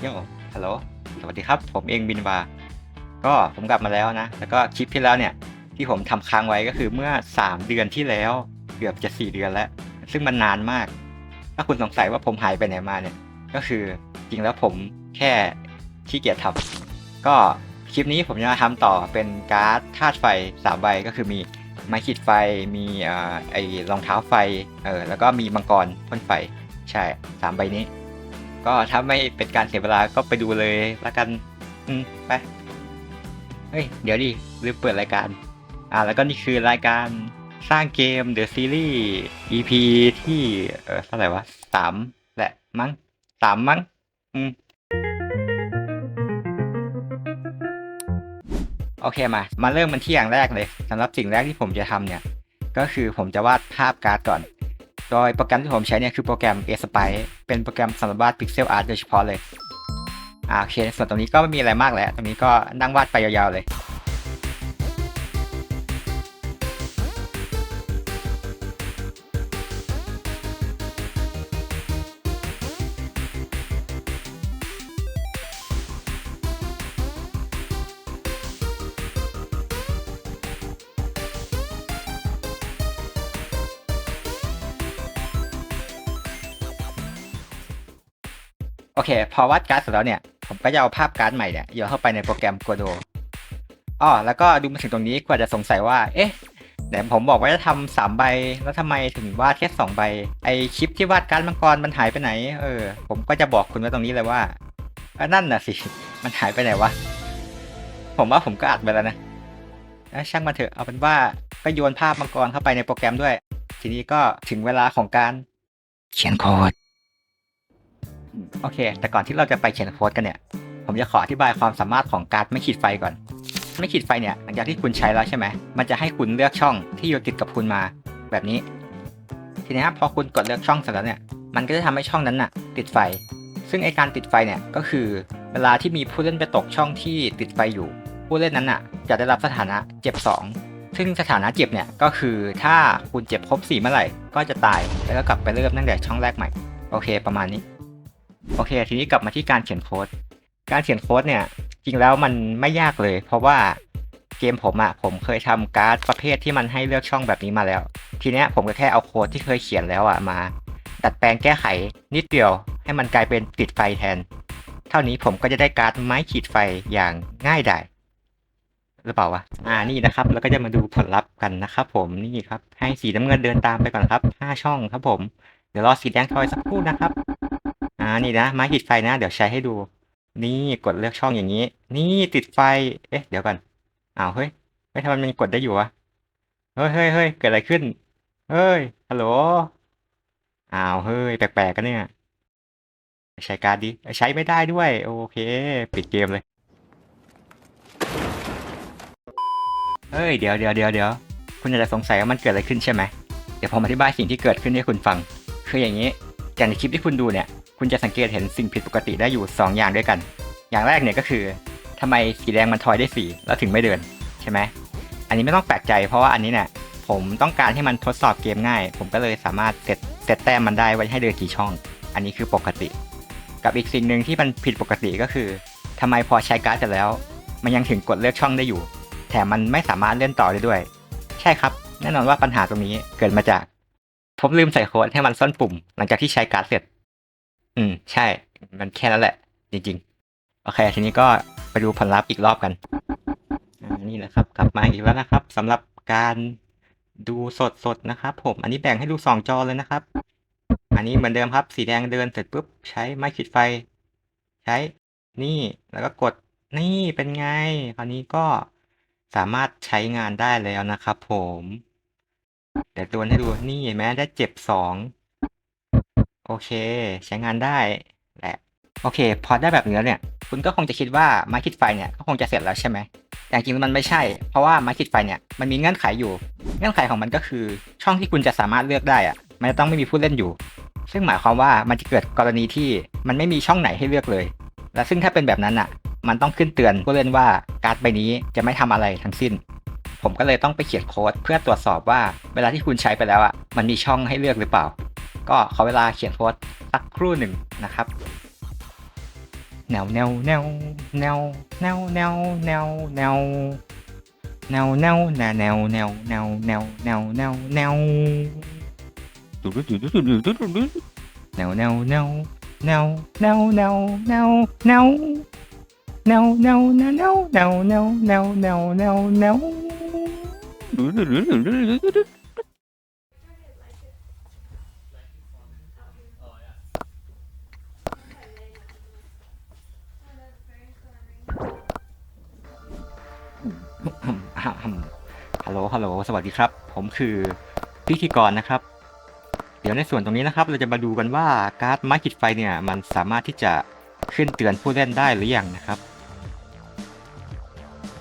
โยฮัลโหล สวัสดีครับ ผมเองบินบาก็ผมกลับมาแล้วนะ แล้วก็คลิปที่แล้วเนี่ย ที่ผมทำค้างไว้ก็คือเมื่อ 3 เดือนที่แล้ว เกือบจะ 4 เดือนแล้ว ซึ่งมันนานมาก ถ้าคุณสงสัยว่าผมหายไปไหนมาเนี่ย ก็คือจริงแล้วผมแค่ขี้เกียจทำก็คลิปนี้ผมจะมาทำต่อเป็นการ์ดธาตุไฟ3ใบก็คือมีไม้ขีดไฟมีเอ่อไอ้รองเท้าไฟเออแล้วก็มีมังกรพ่นไฟ ใช่สามใบนี้ ก็ถ้าไม่เป็นการเสียเวลาก็ไปดูเลยล้วกัน อืมไป เฮ้ย เดี๋ยวดิลืมเปิดรายการ อ่า แล้วก็นี่คือรายการสร้างเกม The Series EP ที่ เออเท่าไหร่วะสามแหละ มั้งสามมั้ง อืม โอเคมา มาเริ่มมันที่อย่างแรกเลยสำหรับสิ่งแรกที่ผมจะทำเนี่ย ก็คือผมจะวาดภาพการ์ดก่อน โดยโปรแกรมที่ผมใช้เนี่ยคือโปรแกรม a s p i เป็นโปรแกรมสำหรับวาด Pixel Art โดยเฉพาะเลย อ่าโอเคส่วนตรงนี้ก็ไม่มีอะไรมากแล้ว ตรงนี้ก็นั่งวาดไปยาวๆเลย โอเค พอวาดการ์ดเสร็จแล้วเนี่ย ผมก็จะเอาภาพการ์ดใหม่เนี่ยโยนเข้าไปในโปรแกรม Godot อ้อแล้วก็ดูมาถึงตรงนี้กว่าจะสงสัยว่า เอ๊ะแต่ผมบอกว่าจะทำสามใบ แล้วทำไมถึงวาดแค่สองใบ ไอคลิปที่วาดการ์ดมังกรมันหายไปไหน เออ ผมก็จะบอกคุณไว้ตรงนี้เลยว่าอนั่นน่ะสิ มันหายไปไหนวะ ผมว่าผมก็อัดไปแล้วนะช่างมาเถอะ เอาเป็นว่าก็โยนภาพมังกรเข้าไปในโปรแกรมด้วย ทีนี้ก็ถึงเวลาของการ เขียนโค้ด โอเค แต่ก่อนที่เราจะไปเขียนโค้ดกันเนี่ย ผมจะขออธิบายความสามารถของการ์ดไม่ขีดไฟก่อน ไม่ขีดไฟเนี่ยหลังจากที่คุณใช้แล้วใช่ไหม มันจะให้คุณเลือกช่องที่อยู่ติดกับคุณมา แบบนี้ ทีนี้พอคุณกดเลือกช่องเสร็จแล้วเนี่ย มันก็จะทำให้ช่องนั้นน่ะ ติดไฟ ซึ่งไอการติดไฟเนี่ยก็คือเวลาที่มีผู้เล่นไปตกช่องที่ติดไฟอยู่ ผู้เล่นนั้นน่ะ จะได้รับสถานะเจ็บ 2 ซึ่งสถานะเจ็บเนี่ยก็คือถ้าคุณเจ็บครบ4เมื่อไหร่ก็จะตายแล้วก็กลับไปเริ่มตั้งแต่ช่องแรกใหม่ โอเค ประมาณนี้ โอเค ทีนี้กลับมาที่การเขียนโค้ด การเขียนโค้ดเนี่ย จริงแล้วมันไม่ยากเลย เพราะว่าเกมผมอะผมเคยทำการ์ดประเภทที่มันให้เลือกช่องแบบนี้มาแล้ว ทีเนี้ยผมก็แค่เอาโค้ดที่เคยเขียนแล้วอะมา ดัดแปลงแก้ไขนิดเดียว ให้มันกลายเป็นติดไฟแทน เท่านี้ผมก็จะได้การ์ดไม้ขีดไฟอย่างง่ายดายหรือเปล่าวะ อ่า นี่นะครับ แล้วก็จะมาดูผลลัพธ์กันนะครับผม นี่ครับ ให้สีน้ำเงินเดินตามไปก่อนครับห้าช่องครับผม เดี๋ยวรอสีแดงทอยสักครู่นะครับ อ่านี่นะไม้ขีดไฟนะ เดี๋ยวใช้ให้ดู นี่กดเลือกช่องอย่างนี้ นี่ติดไฟ เอ๊ะ เดี๋ยวก่อนอ้าวเฮ้ยไม่ทำไมมันกดได้อยู่วะเฮ้ยเฮ้ยเฮ้ยเกิดอะไรขึ้น เฮ้ยฮัลโหลอ้าวเฮ้ยแปลกๆกันเนี่ยใช้การดดิใช้ไม่ได้ด้วย โอเค ปิดเกมเลยเฮ้ยเดี๋ยวเดี๋ยวเดี๋ยวเดี๋ยวคุณอาจจะสงสัยว่ามันเกิดอะไรขึ้นใช่ไหมเดี๋ยวผมอธิบายสิ่งที่เกิดขึ้นให้คุณฟัง คืออย่างนี้จากในคลิปที่คุณดูเนี่ย คุณจะสังเกตเห็นสิ่งผิดปกติได้อยู่ 2 อย่างด้วยกัน อย่างแรกเนี่ยก็คือทำไมสีแดงมันทอยได้สีแล้วถึงไม่เดินใช่ไหมอันนี้ไม่ต้องแปลกใจเพราะว่าอันนี้เนี่ยผมต้องการให้มันทดสอบเกมง่าย ผมก็เลยสามารถเซตเซตแต้มมันได้ไว้ให้เดินกี่ช่อง อันนี้คือปกติ กับอีกสิ่งหนึ่งที่มันผิดปกติก็คือทำไมพอใช้การ์ดเสร็จแล้ว มันยังถึงกดเลือกช่องได้อยู่ แถมมันไม่สามารถเล่นต่อได้ด้วย ใช่ครับแน่นอนว่าปัญหาตรงนี้เกิดมาจากผมลืมใส่โค้ดให้มันซ่อนปุ่ม หลังจากที่ใช้การ์ดเสร็จ อืม ใช่ มันแค่นั้นแหละ จริงๆ โอเค ทีนี้ก็ไปดูผลลัพธ์อีกรอบกัน อ่า นี่แหละครับ กลับมาอีกแล้วนะครับสำหรับการดูสดๆนะครับผม อันนี้แบ่งให้ดูสองจอเลยนะครับ อันนี้เหมือนเดิมครับ สีแดงเดินเสร็จปุ๊บ ใช้ไม้ขีดไฟ ใช้ นี่ แล้วก็กด นี่เป็นไง คราวนี้ก็สามารถใช้งานได้แล้วนะครับผมเดี๋ยวตัวให้ดูนี่เห็นไหมได้เจ็บสอง อเค ใช้งานได้แหละโอเค พอได้แบบนี้แล้วเนี่ย คุณก็คงจะคิดว่าไม้ขีดไฟเนี่ยก็คงจะเสร็จแล้วใช่ไหมแต่จริงๆมันไม่ใช่ เพราะว่าไม้ขีดไฟเนี่ยมันมีเงื่อนไขอยู่ เงื่อนไขของมันก็คือ ช่องที่คุณจะสามารถเลือกได้อะมันจะต้องไม่มีผู้เล่นอยู่ ซึ่งหมายความว่ามันจะเกิดกรณีที่มันไม่มีช่องไหนให้เลือกเลย และซึ่งถ้าเป็นแบบนั้นอะมันต้องขึ้นเตือนผู้เล่นว่าการ์ดใบนี้จะไม่ทำอะไรทั้งสิ้น ผมก็เลยต้องไปเขียนโค้ดเพื่อตรวจสอบว่าเวลาที่คุณใช้ไปแล้วอะมันมีช่องให้เลือกหรือเปล่า ก็ขอเวลาเขียนโค้ดสักครู่หนึ่งนะครับแนวแนวแนวแนวแนวแนวแนวแนวแนวแนวแนวแนวแนวแนวแนวแนวแนวแนวดูดูดูดูดูดูดูแนวแนวแนวแนวแนวแนวแนวแนวแนวแนวแนวแนวแนวแนวแนวแนวแนวแนวดูดูดูดูดูดู ฮัลโหล ฮัลโหล สวัสดีครับ ผมคือพิธีกรนะครับ เดี๋ยวในส่วนตรงนี้นะครับ เราจะมาดูกันว่าการ์ดไม้ขีดไฟเนี่ย มันสามารถที่จะขึ้นเตือนผู้เล่นได้หรือยังนะครับ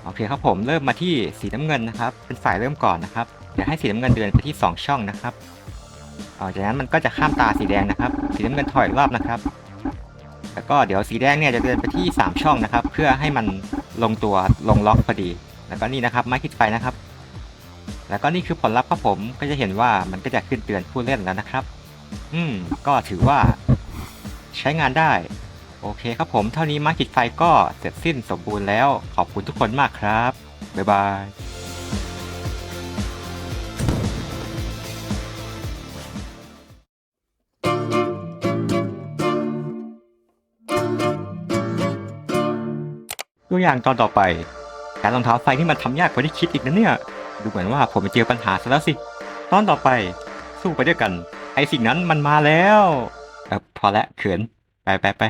โอเคครับผมเริ่มมาที่สีน้ำเงินนะครับ เป็นฝ่ายเริ่มก่อนนะครับ เดี๋ยวให้สีน้ำเงินเดินไปที่ 2 ช่องนะครับต่อจากนั้นมันก็จะข้ามตาสีแดงนะครับ สีน้ำเงินถอยรอบนะครับ แล้วก็เดี๋ยวสีแดงเนี่ยจะเดินไปที่ 3 ช่องนะครับ เพื่อให้มันลงตัวลงล็อกพอดี แล้วก็นี่นะครับไม้ขีดไฟนะครับ แล้วก็นี่คือผลลัพธ์ครับผมก็จะเห็นว่ามันก็จะขึ้นเตือนผู้เล่นแล้วนะครับ อืมก็ถือว่า ใช้งานได้ โอเคครับผมเท่านี้ไม้ขีดไฟก็เสร็จสิ้นสมบูรณ์แล้ว ขอบคุณทุกคนมากครับ บ๊ายบายตัวอย่างตอนต่อไป การรองเท้าไฟที่มันทำยากกว่าที่คิดอีกนะเนี่ย ดูเหมือนว่าผมจะเจอปัญหาซะแล้วสิ ตอนต่อไปสู้ไปด้วยกัน ไอสิ่งนั้นมันมาแล้ว เออพอละเขิน ไปไปไป